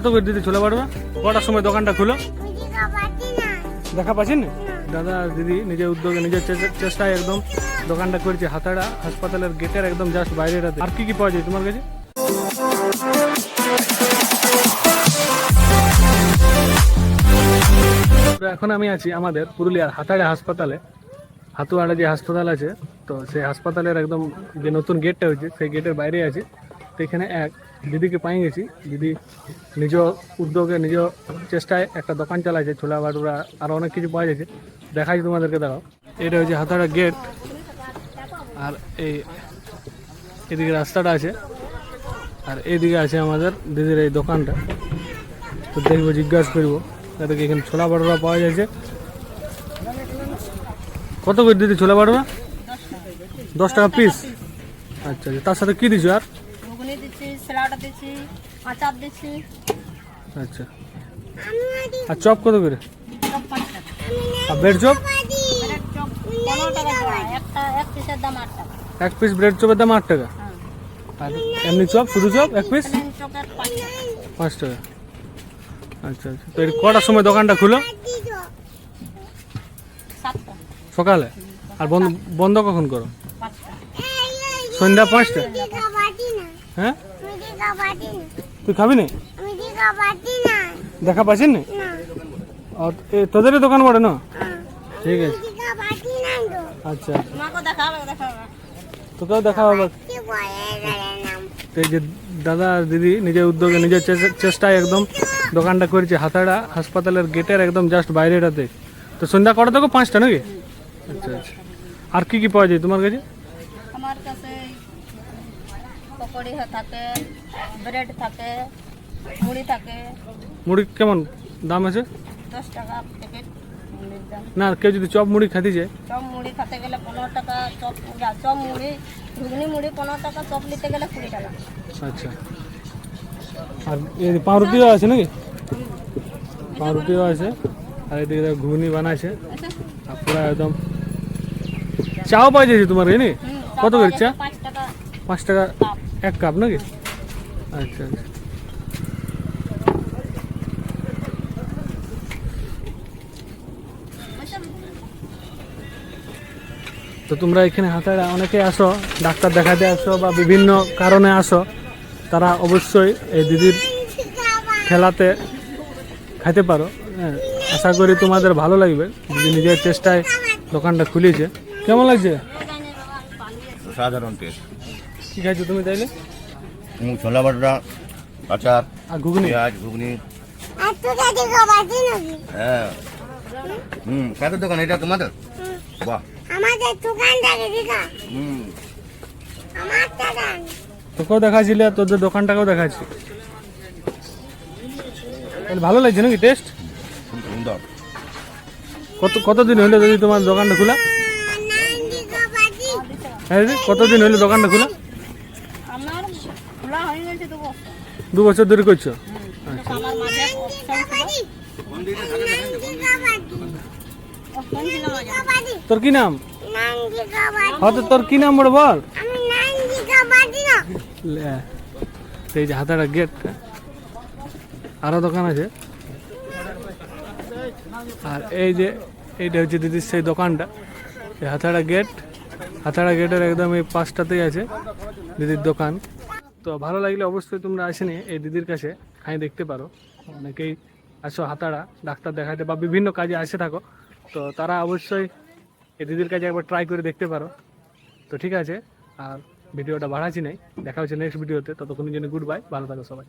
কত করে দিদি চলে পারবে কটার সময় দোকানটা খুলো? দেখা পাচ্ছেন? না? দাদা, দিদি নিজের উদ্যোগে, নিজের চেষ্টায় একদম দোকানটা করেছে, হাতাড়া হাসপাতালের গেটের একদম জাস্ট বাইরেটাতে আর কি কি পাওয়া যায় তোমার কাছে? এখন আমি আছি আমাদের পুরুলিয়ার হাতাড়া হাসপাতালে। হাতুয়াড়া যে হাসপাতাল আছে, তো সেই হাসপাতালের একদম যে নতুন গেটটা হয়েছে, সেই গেটের বাইরে আছি। তো এখানে এক দিদিকে পাই গেছি। দিদি নিজ উদ্যোগে, নিজ চেষ্টায় একটা দোকান চালাইছে, ছোলা বাটুরা আর অনেক কিছু পাওয়া যাচ্ছে। দেখাই তোমাদেরকে দেখাও এটা হচ্ছে হাতাড়া গেট আর এই এদিকে রাস্তাটা আছে। আর এদিকে আছে আমাদের দিদির এই দোকানটা। তো দেখব, জিজ্ঞাসা করব তাদেরকে এখানে ছোলা বাটুরা পাওয়া যাচ্ছে? কত করে দিদি ছোলা বাটুরা দশ টাকা পিস আচ্ছা আচ্ছা তার সাথে কী দিছো আর? স্যালাড দিচ্ছি আচার দিচ্ছি আচ্ছা আর চপ কত করে আর ব্রেড চপ এক পিস ব্রেড চপের দাম আট টাকা হ্যাঁ আর এমনি চপ শুধু চপ এক পিস পাঁচ টাকা আচ্ছা আচ্ছা তো এর কটার সময় দোকানটা খুলো সকালে আর বন্ধ বন্ধ কখন করো সন্ধ্যা পাঁচটা হ্যাঁ তুই খাবি না? দেখা পাচ্ছেন না? আর এ তোদেরই দোকান পড়ে না? ঠিক আছে। আচ্ছা। তোমাকেও দেখাবে দেখাবে তোকেও দেখা হবে এই যে দাদা আর দিদি নিজের উদ্যোগে নিজের চেষ্টায় একদম দোকানটা করেছে হাতাড়া হাসপাতালের গেটের একদম জাস্ট বাইরেটাতে। তো সন্ধ্যা কটা থেকে পাঁচটা নাকি? আচ্ছা আচ্ছা। আর কি কি পাওয়া যায় তোমার কাছে? পকোড়ি থাকে ব্রেড থাকে মুড়ি থাকে। মুড়ি কেমন? দাম আছে? দশ টাকা প্যাকেট মুড়ির দাম। না কেউ যদি চপ মুড়ি খাতে যায় চপ মুড়ি খেতে গেলে পনেরো টাকা চপ যা, চপ মুড়ি ঘুগনি মুড়ি পনেরো টাকা চপ নিতে গেলে কুড়ি টাকা। আচ্ছা। আর এই পাউরুটিও আছে নাকি? পাউরুটিও আছে। আর এদিকে দেখো ঘুগনি বানাচ্ছে আর পুরো একদম চাও পাওয়া যাচ্ছে তোমার এই নাকি? হুম, কত করে চা? পাঁচ টাকা। পাঁচ টাকা। কাপ এক কাপ নাকি? আচ্ছা আচ্ছা। তো তোমরা এখানে হাতায় অনেকে আসো, ডাক্তার দেখাতে আসো বা বিভিন্ন কারণে আসো, তারা অবশ্যই এই দিদির খেলাতে খাইতে পারো হ্যাঁ। আশা করি তোমাদের ভালো লাগবে। দিদি নিজের চেষ্টায় দোকানটা খুলেছে কেমন লাগছে? সাধারণ টেস্ট কি খাইছো তুমি তাইলে? ছোলা বাটরা আচার আর ঘুগনি? পেঁয়াজ ঘুগনি। হ্যাঁ। হুম কাদের দোকান? এটা তোমাদের? বাহ। আমাদের দোকানটাকে দিকা হুম আমার দোকান তোকেও দেখাচ্ছিলে আর তোদের দোকানটাকেও দেখাচ্ছি ভালো লাগছে নাকি টেস্ট সুন্দর। কত কতদিন হইল যদি তোমার দোকানটা খোলা? হ্যাঁ দিদি কতদিন হইল দোকানটা খোলা আমার খোলা হয়ে গেছে তো বছর। দু বছর ধরে করছ? মাঝে তোর কি নাম? হয়তো তোর কি নাম বড় বল? এই যে হাতাটা গেট আরও দোকান আছে। আর এই যে এইটা হচ্ছে দিদির সেই দোকানটা। এই হাতাড়া গেট হাতাড়া গেটের একদম এই পাশটাতেই আছে দিদির দোকান। তো ভালো লাগলে অবশ্যই তোমরা আসেনি এই দিদির কাছে। খাই দেখতে পারো। অনেকেই আসো হাতাড়া, ডাক্তার দেখাতে বা বিভিন্ন কাজে আসে থাকো। তো তারা অবশ্যই এই দিদির কাছে একবার ট্রাই করে দেখতে পারো। তো ঠিক আছে, আর ভিডিওটা বাড়াচ্ছি নেই। দেখা হচ্ছে নেক্সট ভিডিওতে। ততক্ষণের জন্য গুড বাই ভালো থাকো সবাই।